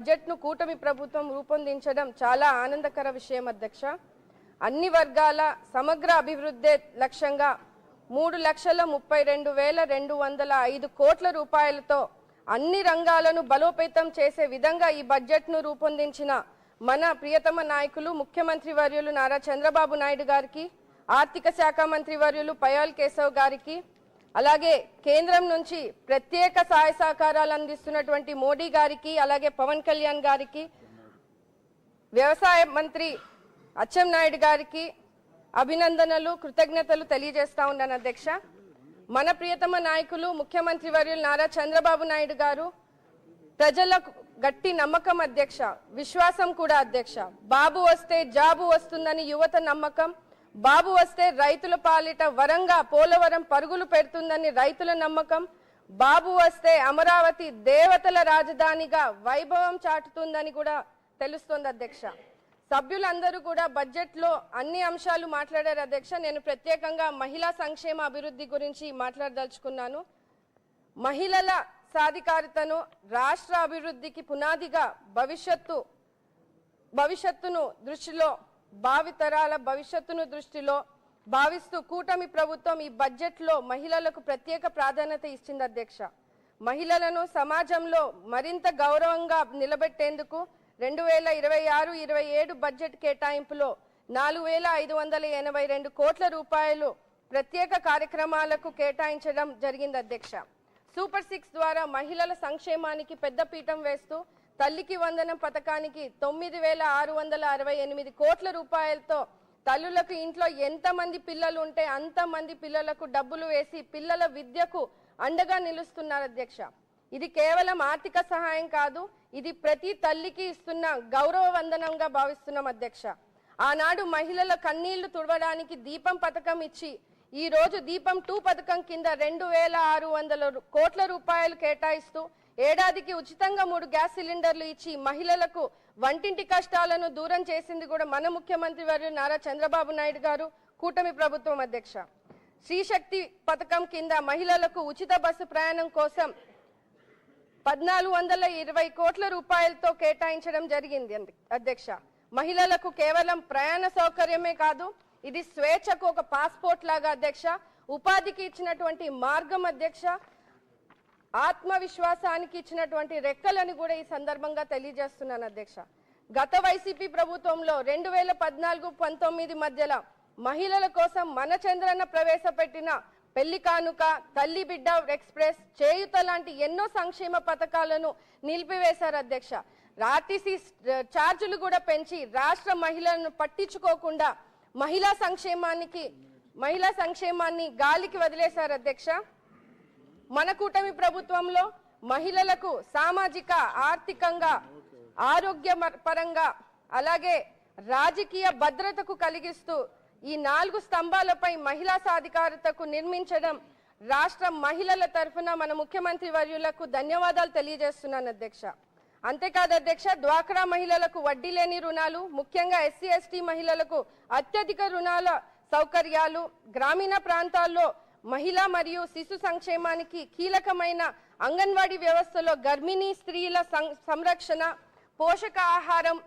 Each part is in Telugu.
బడ్జెట్ను కూటమి ప్రభుత్వం రూపొందించడం చాలా ఆనందకర విషయం అధ్యక్ష. అన్ని వర్గాల సమగ్ర అభివృద్ధి లక్ష్యంగా మూడు లక్షల ముప్పై రెండు వేల రెండు వందల ఐదు కోట్ల రూపాయలతో అన్ని రంగాలను బలోపేతం చేసే విధంగా ఈ బడ్జెట్ను రూపొందించిన మన ప్రియతమ నాయకులు ముఖ్యమంత్రి వర్యులు నారా చంద్రబాబు నాయుడు గారికి ఆర్థిక శాఖ మంత్రి వర్యులు పయాల్ కేశవ్ గారికి అలాగే కేంద్రం నుంచి ప్రత్యేక సహాయ సహకారాలు అందిస్తున్నటువంటి మోడీ గారికి అలాగే పవన్ కళ్యాణ్ గారికి వ్యవసాయ మంత్రి అచ్చెన్నాయుడు గారికి అభినందనలు కృతజ్ఞతలు తెలియజేస్తా ఉన్నాను అధ్యక్ష. మన ప్రియతమ నాయకులు ముఖ్యమంత్రి వర్యులు నారా చంద్రబాబు నాయుడు గారు ప్రజలకు గట్టి నమ్మకం అధ్యక్ష విశ్వాసం కూడా అధ్యక్ష. బాబు వస్తే జాబు వస్తుందని యువత నమ్మకం బాబు వస్తే రైతుల పాలిట వరంగా పోలవరం పరుగులు పెడుతుందని రైతుల నమ్మకం. బాబు వస్తే అమరావతి దేవతల రాజధానిగా వైభవం చాటుతుందని కూడా తెలుస్తోంది అధ్యక్ష. సభ్యులందరూ కూడా బడ్జెట్లో అన్ని అంశాలు మాట్లాడారు అధ్యక్ష. నేను ప్రత్యేకంగా మహిళా సంక్షేమ అభివృద్ధి గురించి మాట్లాడదలుచుకున్నాను. మహిళల సాధికారితను రాష్ట్ర అభివృద్ధికి పునాదిగా భవిష్యత్తు భవిష్యత్తును దృష్టిలో భావితరాల భవిష్యత్తును దృష్టిలో భావిస్తూ కూటమి ప్రభుత్వం ఈ బడ్జెట్లో మహిళలకు ప్రత్యేక ప్రాధాన్యత ఇచ్చింది అధ్యక్ష. మహిళలను సమాజంలో మరింత గౌరవంగా నిలబెట్టేందుకు రెండు వేల ఇరవై ఆరు ఇరవై ఏడు బడ్జెట్ కేటాయింపులో నాలుగు వేల ఐదు వందల ఎనభై రెండు కోట్ల రూపాయలు ప్రత్యేక కార్యక్రమాలకు కేటాయించడం జరిగింది అధ్యక్ష. సూపర్ సిక్స్ ద్వారా మహిళల సంక్షేమానికి పెద్దపీఠం వేస్తూ తల్లికి వందనం పథకానికి తొమ్మిది వేల ఆరు వందల అరవై ఎనిమిది కోట్ల రూపాయలతో తల్లులకు ఇంట్లో ఎంతమంది పిల్లలు ఉంటే అంతమంది పిల్లలకు డబ్బులు వేసి పిల్లల విద్యకు అండగా నిలుస్తున్నారు అధ్యక్ష. ఇది కేవలం ఆర్థిక సహాయం కాదు ఇది ప్రతి తల్లికి ఇస్తున్న గౌరవ వందనంగా భావిస్తున్నాం అధ్యక్ష. ఆనాడు మహిళల కన్నీళ్ళు తుడవడానికి దీపం పథకం ఇచ్చి ఈ రోజు దీపం టూ పథకం కింద రెండు వేల ఆరు వందల కోట్ల రూపాయలు కేటాయిస్తూ ఏడాదికి ఉచితంగా మూడు గ్యాస్ సిలిండర్లు ఇచ్చి మహిళలకు వంటింటి కష్టాలను దూరం చేసింది కూడా మన ముఖ్యమంత్రి వర్యులు నారా చంద్రబాబు నాయుడు గారు కూటమి ప్రభుత్వం అధ్యక్ష. శ్రీశక్తి పథకం కింద మహిళలకు ఉచిత బస్సు ప్రయాణం కోసం పద్నాలుగు వందల ఇరవై కోట్ల రూపాయలతో కేటాయించడం జరిగింది అధ్యక్ష. మహిళలకు కేవలం ప్రయాణ సౌకర్యమే కాదు ఇది స్వేచ్ఛకు ఒక పాస్పోర్ట్ లాగా అధ్యక్ష. ఉపాధికి ఇచ్చినటువంటి మార్గం అధ్యక్ష. ఆత్మవిశ్వాసానికి ఇచ్చినటువంటి రెక్కలని కూడా ఈ సందర్భంగా తెలియజేస్తున్నాను అధ్యక్ష. గత వైసీపీ ప్రభుత్వంలో రెండు వేల పద్నాలుగు పంతొమ్మిది మధ్యలో మహిళల కోసం మన చంద్రన్న ప్రవేశపెట్టిన పెళ్ళి కానుక తల్లి బిడ్డ ఎక్స్ప్రెస్ చేయుత లాంటి ఎన్నో సంక్షేమ పథకాలను నిలిపివేశారు అధ్యక్ష. ఆర్టీసీ ఛార్జీలు కూడా పెంచి రాష్ట్ర మహిళలను పట్టించుకోకుండా మహిళా సంక్షేమానికి మహిళా సంక్షేమాన్ని గాలికి వదిలేశారు అధ్యక్ష. మన కూటమి ప్రభుత్వంలో మహిళలకు సామాజిక ఆర్థికంగా ఆరోగ్య పరంగా అలాగే రాజకీయ భద్రతకు కలిగిస్తూ ఈ నాలుగు స్తంభాలపై మహిళా సాధికారతకు నిర్మించడం రాష్ట్ర మహిళల తరఫున మన ముఖ్యమంత్రి వర్యులకు ధన్యవాదాలు తెలియజేస్తున్నాను అధ్యక్ష. అంతేకాదు అధ్యక్ష డ్వాక్రా మహిళలకు వడ్డీ లేని రుణాలు ముఖ్యంగా ఎస్సీ ఎస్టీ మహిళలకు అత్యధిక రుణాల సౌకర్యాలు గ్రామీణ ప్రాంతాల్లో మహిళా మరియు శిశు సంక్షేమానికి కీలకమైన అంగన్వాడీ వ్యవస్థలో గర్భిణీ స్త్రీల సం- సంరక్షణ పోషకాహారం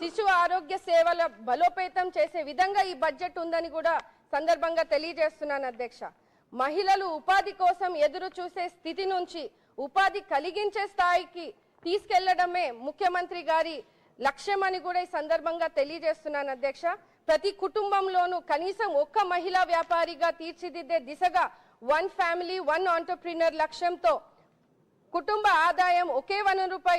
శిశు ఆరోగ్య సేవల బలోపేతం చేసే విధంగా ఈ బడ్జెట్ ఉందని కూడా సందర్భంగా తెలియజేస్తున్నాను అధ్యక్ష. మహిళలు ఉపాధి కోసం ఎదురు చూసే స్థితి నుంచి ఉపాధి కలిగించే స్థాయికి తీసుకెళ్ళడమే ముఖ్యమంత్రి గారి లక్ష్యమని కూడా ఈ సందర్భంగా తెలియజేస్తున్నాను అధ్యక్ష. ప్రతి కుటుంబంలోనూ కనీసం ఒక్క మహిళా వ్యాపారిగా తీర్చిదిద్దే దిశగా వన్ ఫ్యామిలీ వన్ ఆంటర్ప్రినర్ లక్ష్యంతో కుటుంబ ఆదాయం ఒకే వనరుపై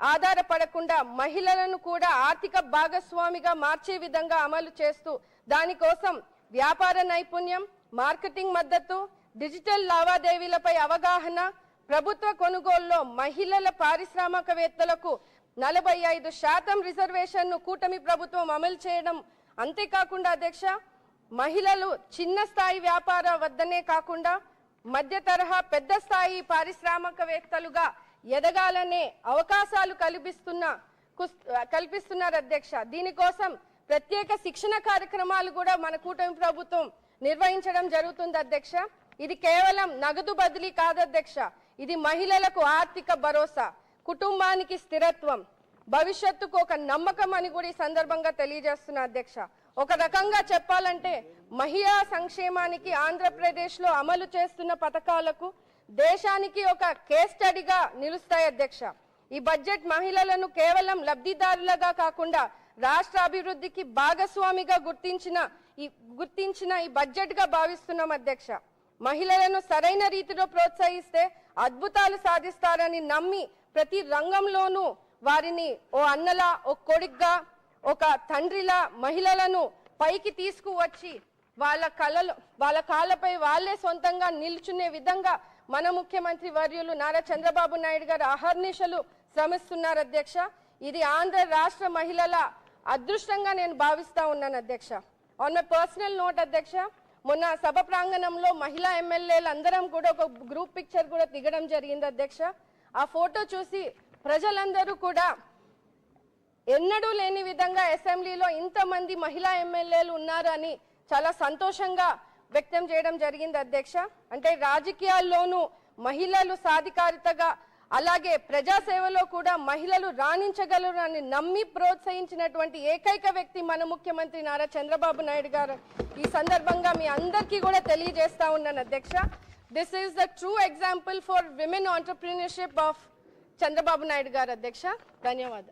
ఆధారపడకుండా మహిళలను కూడా ఆర్థిక భాగస్వామిగా మార్చే విధంగా అమలు చేస్తూ దానికోసం వ్యాపార నైపుణ్యం మార్కెటింగ్ మద్దతు డిజిటల్ లావాదేవీలపై అవగాహన ప్రభుత్వ కొనుగోలులో మహిళల పారిశ్రామికవేత్తలకు నలభై ఐదు శాతం రిజర్వేషన్ను కూటమి ప్రభుత్వం అమలు చేయడం అంతేకాకుండా అధ్యక్ష మహిళలు చిన్న స్థాయి వ్యాపార వద్దనే కాకుండా మధ్య తరహా పెద్ద స్థాయి పారిశ్రామికవేత్తలుగా ఎదగాలనే అవకాశాలు కల్పిస్తున్న కుస్- కల్పిస్తున్నారు అధ్యక్ష. దీనికోసం ప్రత్యేక శిక్షణ కార్యక్రమాలు కూడా మన కూటమి ప్రభుత్వం నిర్వహించడం జరుగుతుంది అధ్యక్ష. ఇది కేవలం నగదు బదిలీ కాదు అధ్యక్ష. ఇది మహిళలకు ఆర్థిక భరోసా కుటుంబానికి స్థిరత్వం భవిష్యత్తుకు ఒక నమ్మకం అని కూడా ఈ సందర్భంగా తెలియజేస్తున్న అధ్యక్ష. ఒక రకంగా చెప్పాలంటే మహిళా సంక్షేమానికి ఆంధ్రప్రదేశ్లో అమలు చేస్తున్న పథకాలకు దేశానికి ఒక కేస్ స్టడీగా నిలుస్తాయి అధ్యక్ష. ఈ బడ్జెట్ మహిళలను కేవలం లబ్ధిదారులుగా కాకుండా రాష్ట్ర అభివృద్ధికి భాగస్వామిగా గుర్తించిన ఈ గుర్తించిన ఈ బడ్జెట్గా భావిస్తున్నాం అధ్యక్ష. మహిళలను సరైన రీతిలో ప్రోత్సహిస్తే అద్భుతాలు సాధిస్తారని నమ్మి ప్రతి రంగంలోనూ వారిని ఓ అన్నలా ఓ కొడుగ్గా ఒక తండ్రిలా మహిళలను పైకి తీసుకువచ్చి వాళ్ళ కళలు వాళ్ళ కాళ్ళపై వాళ్ళే సొంతంగా నిల్చునే విధంగా మన ముఖ్యమంత్రి వర్యులు నారా చంద్రబాబు నాయుడు గారు అహర్నిశలు శ్రమిస్తున్నారు అధ్యక్ష. ఇది ఆంధ్ర రాష్ట్ర మహిళల అదృష్టంగా నేను భావిస్తా ఉన్నాను అధ్యక్ష. ఆన్ మై పర్సనల్ నోట్ అధ్యక్ష మొన్న సభ ప్రాంగణంలో మహిళా ఎమ్మెల్యేలు అందరం కూడా ఒక గ్రూప్ పిక్చర్ కూడా దిగడం జరిగింది అధ్యక్ష. ఆ ఫోటో చూసి ప్రజలందరూ కూడా ఎన్నడూ లేని విధంగా అసెంబ్లీలో ఇంతమంది మహిళా ఎమ్మెల్యేలు ఉన్నారని చాలా సంతోషంగా వ్యక్తం చేయడం జరిగింది అధ్యక్ష. అంటే రాజకీయాల్లోనూ మహిళలు సాధికారితగా అలాగే ప్రజాసేవలో కూడా మహిళలు రాణించగలరు అని నమ్మి ప్రోత్సహించినటువంటి ఏకైక వ్యక్తి మన ముఖ్యమంత్రి నారా చంద్రబాబు నాయుడు గారు. ఈ సందర్భంగా మీ అందరికీ కూడా తెలియజేస్తా ఉన్నాను అధ్యక్ష. This is the true example for women entrepreneurship of Chandrababu Naidu garu అధ్యక్ష ధన్యవాదాలు.